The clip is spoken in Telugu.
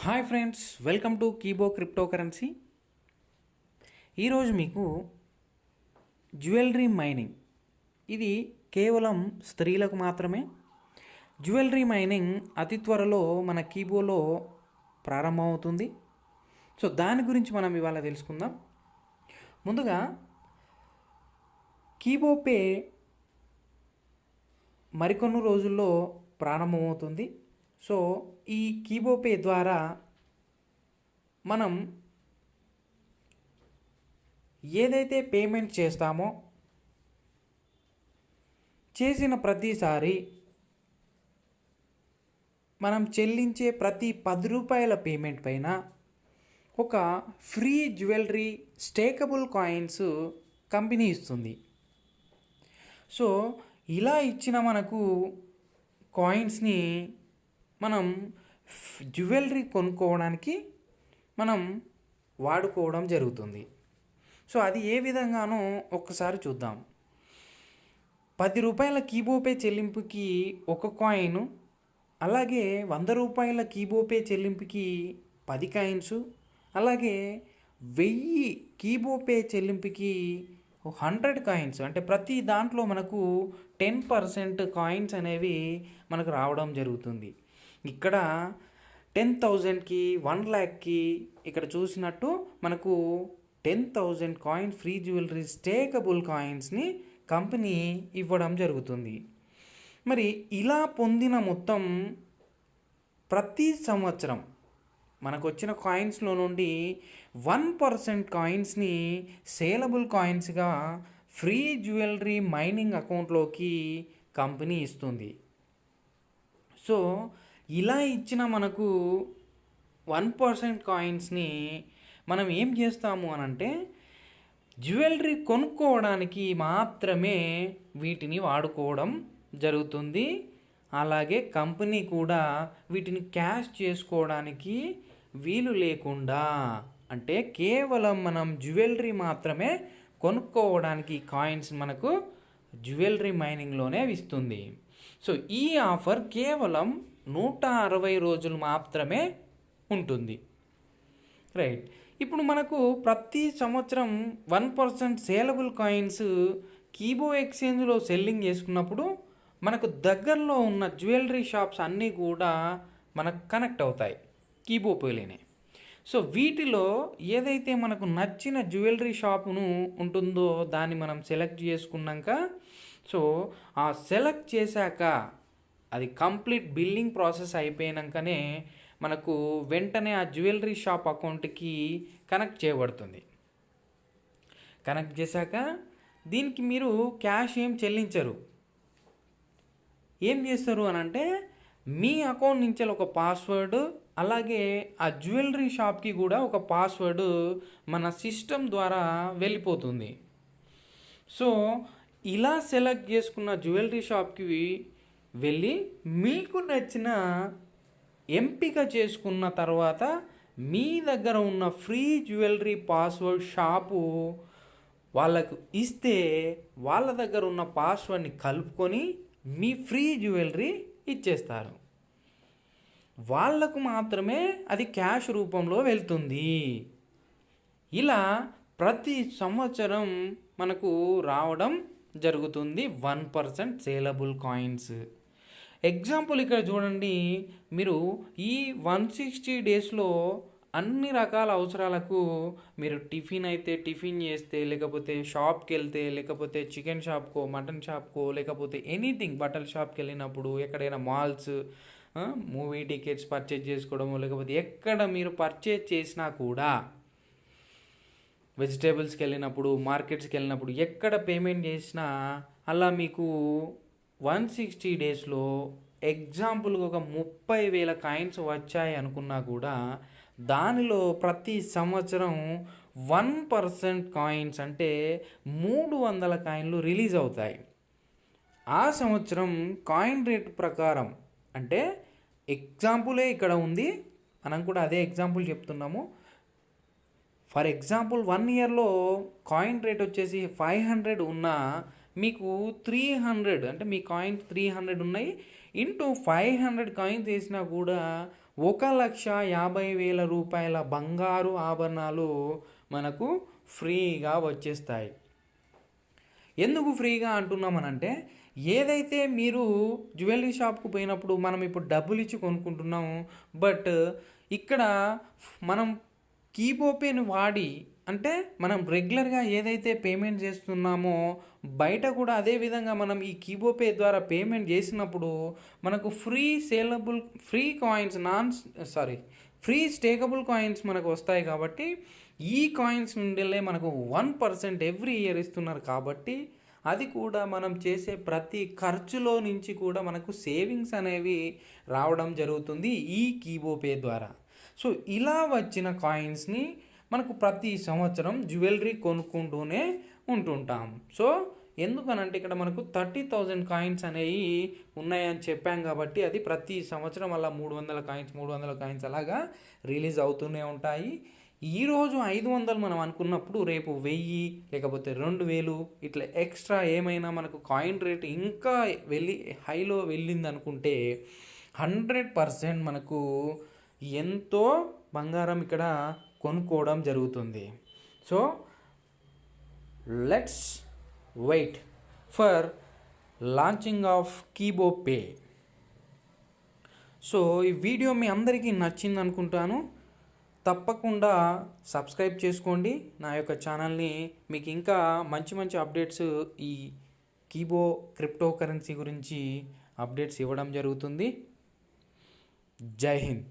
Hi friends welcome to Kibo crypto currency ఈరోజు మీకు జ్యువెలరీ మైనింగ్. ఇది కేవలం స్త్రీలకు మాత్రమే. జ్యువెలరీ మైనింగ్ అతి త్వరలో మన కీబోలో ప్రారంభమవుతుంది. సో దాని గురించి మనం ఇవాళ తెలుసుకుందాం. ముందుగా కీబో పే మరికొన్ని రోజుల్లో ప్రారంభమవుతుంది. సో ఈ కీబోపే ద్వారా మనం ఏదైతే పేమెంట్ చేస్తామో చేసిన ప్రతిసారి మనం చెల్లించే ప్రతి పది రూపాయల పేమెంట్ పైన ఒక free jewellery stakable coins company ఇస్తుంది. సో ఇలా ఇచ్చిన మనకు కాయిన్స్ని మనం జ్యువెలరీ కొనుక్కోవడానికి మనం వాడుకోవడం జరుగుతుంది. సో అది ఏ విధంగానో ఒక్కసారి చూద్దాం. పది రూపాయల కీబోపే చెల్లింపుకి ఒక కాయిన్ అలాగే వంద రూపాయల కీబోపే చెల్లింపుకి పది కాయిన్స్ అలాగే వెయ్యి కీబోపే చెల్లింపుకి హండ్రెడ్ కాయిన్స్ అంటే ప్రతి దాంట్లో మనకు టెన్ పర్సెంట్ కాయిన్స్ అనేవి మనకు రావడం జరుగుతుంది. ఇక్కడ టెన్ థౌజండ్కి వన్ ల్యాక్కి ఇక్కడ చూసినట్టు మనకు ten thousand coin free jewellery stakable కాయిన్స్ని company ఇవ్వడం జరుగుతుంది. మరి ఇలా పొందిన మొత్తం ప్రతి సంవత్సరం మనకు వచ్చిన కాయిన్స్లో నుండి వన్ పర్సెంట్ కాయిన్స్ని సేలబుల్ కాయిన్స్గా ఫ్రీ జ్యువెలరీ మైనింగ్ అకౌంట్లోకి కంపెనీ ఇస్తుంది. సో ఇలా ఇచ్చిన మనకు వన్ పర్సెంట్ కాయిన్స్ని మనం ఏం చేస్తాము అని అంటే జ్యువెలరీ కొనుక్కోవడానికి మాత్రమే వీటిని వాడుకోవడం జరుగుతుంది. అలాగే కంపెనీ కూడా వీటిని క్యాష్ చేసుకోవడానికి వీలు లేకుండా అంటే కేవలం మనం జ్యువెలరీ మాత్రమే కొనుక్కోవడానికి కాయిన్స్ మనకు జ్యువెలరీ మైనింగ్లోనే ఇస్తుంది. సో ఈ ఆఫర్ కేవలం నూట అరవై రోజులు మాత్రమే ఉంటుంది. రైట్. ఇప్పుడు మనకు ప్రతి సంవత్సరం one percent salable coins Kibo ఎక్స్చేంజ్లో selling చేసుకున్నప్పుడు మనకు దగ్గరలో ఉన్న జ్యువెలరీ షాప్స్ అన్నీ కూడా మనకు కనెక్ట్ అవుతాయి కీబో పేలేనే సో వీటిలో ఏదైతే మనకు నచ్చిన జ్యువెలరీ షాపును ఉంటుందో దాన్ని మనం సెలెక్ట్ చేసుకున్నాక సో ఆ సెలెక్ట్ చేశాక అది కంప్లీట్ బిల్లింగ్ ప్రాసెస్ అయిపోయాకనే మనకు వెంటనే ఆ జ్యువెలరీ షాప్ అకౌంట్కి కనెక్ట్ చేయబడుతుంది. కనెక్ట్ చేశాక దీనికి మీరు క్యాష్ ఏం చెల్లించరు. ఏం చేస్తారు అని అంటే మీ అకౌంట్ నుంచి ఒక పాస్వర్డ్ అలాగే ఆ జ్యువెలరీ షాప్కి కూడా ఒక పాస్వర్డ్ మన సిస్టమ్ ద్వారా వెళ్ళిపోతుంది. సో ఇలా సెలెక్ట్ చేసుకున్న జ్యువెలరీ షాప్కి వెళ్ళి మీకు నచ్చిన ఎంపిక చేసుకున్న తర్వాత మీ దగ్గర ఉన్న ఫ్రీ జ్యువెలరీ పాస్వర్డ్ షాపు వాళ్ళకు ఇస్తే వాళ్ళ దగ్గర ఉన్న పాస్వర్డ్ని కలుపుకొని మీ ఫ్రీ జ్యువెలరీ ఇచ్చేస్తారు. వాళ్ళకు మాత్రమే అది క్యాష్ రూపంలో వెళ్తుంది. ఇలా ప్రతి సంవత్సరం మనకు రావడం జరుగుతుంది. One percent salable coins. Example ఇక్కడ చూడండి. మీరు ఈ వన్ సిక్స్టీ డేస్లో అన్ని రకాల అవసరాలకు మీరు టిఫిన్ అయితే టిఫిన్ చేస్తే లేకపోతే షాప్కి వెళ్తే లేకపోతే చికెన్ షాప్కో మటన్ షాప్కో లేకపోతే ఎనీథింగ్ బట్టల షాప్కి వెళ్ళినప్పుడు ఎక్కడైనా మాల్స్ మూవీ టికెట్స్ పర్చేజ్ చేసుకోవడము లేకపోతే ఎక్కడ మీరు పర్చేజ్ చేసినా కూడా వెజిటేబుల్స్కి వెళ్ళినప్పుడు మార్కెట్స్కి వెళ్ళినప్పుడు ఎక్కడ పేమెంట్ చేసినా అలా మీకు వన్ సిక్స్టీ డేస్లో ఎగ్జాంపుల్గా ఒక ముప్పై వేల కాయిన్స్ వచ్చాయి అనుకున్నా కూడా దానిలో ప్రతి సంవత్సరం వన్ పర్సెంట్ కాయిన్స్ అంటే మూడు వందల కాయిన్లు రిలీజ్ అవుతాయి. ఆ సంవత్సరం కాయిన్ రేట్ ప్రకారం అంటే ఎగ్జాంపులే ఇక్కడ ఉంది. మనం కూడా అదే ఎగ్జాంపుల్ చెప్తున్నాము. ఫర్ ఎగ్జాంపుల్ వన్ ఇయర్లో కాయిన్ రేట్ వచ్చేసి ఫైవ్ హండ్రెడ్ ఉన్నా మీకు త్రీ హండ్రెడ్ అంటే మీ కాయిన్స్ త్రీ హండ్రెడ్ ఉన్నాయి. ఇంటూ ఫైవ్ హండ్రెడ్ కాయిన్స్ వేసినా కూడా ఒక లక్ష యాభై వేల రూపాయల బంగారు ఆభరణాలు మనకు ఫ్రీగా వచ్చేస్తాయి. ఎందుకు ఫ్రీగా అంటున్నామనంటే ఏదైతే మీరు జ్యువెలరీ షాప్కు పోయినప్పుడు మనం ఇప్పుడు డబ్బులు ఇచ్చి కొనుక్కుంటున్నాము బట్ ఇక్కడ మనం కీబోపేని వాడి అంటే మనం రెగ్యులర్గా ఏదైతే పేమెంట్ చేస్తున్నామో బయట కూడా అదే విధంగా మనం ఈ కీబోపే ద్వారా పేమెంట్ చేసినప్పుడు మనకు free salable free coins non sorry free stakable coins మనకు వస్తాయి కాబట్టి ఈ కాయిన్స్ నుండిలే మనకు వన్ పర్సెంట్ ఎవ్రీ ఇయర్ ఇస్తున్నారు కాబట్టి అది కూడా మనం చేసే ప్రతి ఖర్చులో నుంచి కూడా మనకు సేవింగ్స్ అనేవి రావడం జరుగుతుంది ఈ కీబోపే ద్వారా. సో ఇలా వచ్చిన కాయిన్స్ని మనకు ప్రతి సంవత్సరం జ్యువెలరీ కొనుక్కుంటూనే ఉంటుంటాం. సో ఎందుకనంటే ఇక్కడ మనకు థర్టీ థౌజండ్ కాయిన్స్ అనేవి ఉన్నాయని చెప్పాం కాబట్టి అది ప్రతి సంవత్సరం అలా మూడు వందల కాయిన్స్ మూడు వందల కాయిన్స్ అలాగా రిలీజ్ అవుతూనే ఉంటాయి. ఈరోజు ఐదు వందలు మనం అనుకున్నప్పుడు రేపు వెయ్యి లేకపోతే రెండు వేలు ఇట్లా ఎక్స్ట్రా ఏమైనా మనకు కాయిన్ రేట్ ఇంకా వెళ్ళి హైలో వెళ్ళింది అనుకుంటే హండ్రెడ్ పర్సెంట్ మనకు ఎంతో బంగారం ఇక్కడ కొనుక్కోవడం జరుగుతుంది. So let's wait for launching of Kibo pay so ఈ వీడియో మీ అందరికీ నచ్చింది అనుకుంటాను. తప్పకుండా సబ్స్క్రైబ్ చేసుకోండి. నా యొక్క ఛానల్ని మీకు ఇంకా మంచి మంచి అప్డేట్స్ ఈ కీబో క్రిప్టో కరెన్సీ గురించి అప్డేట్స్ ఇవ్వడం జరుగుతుంది. జై హింద్.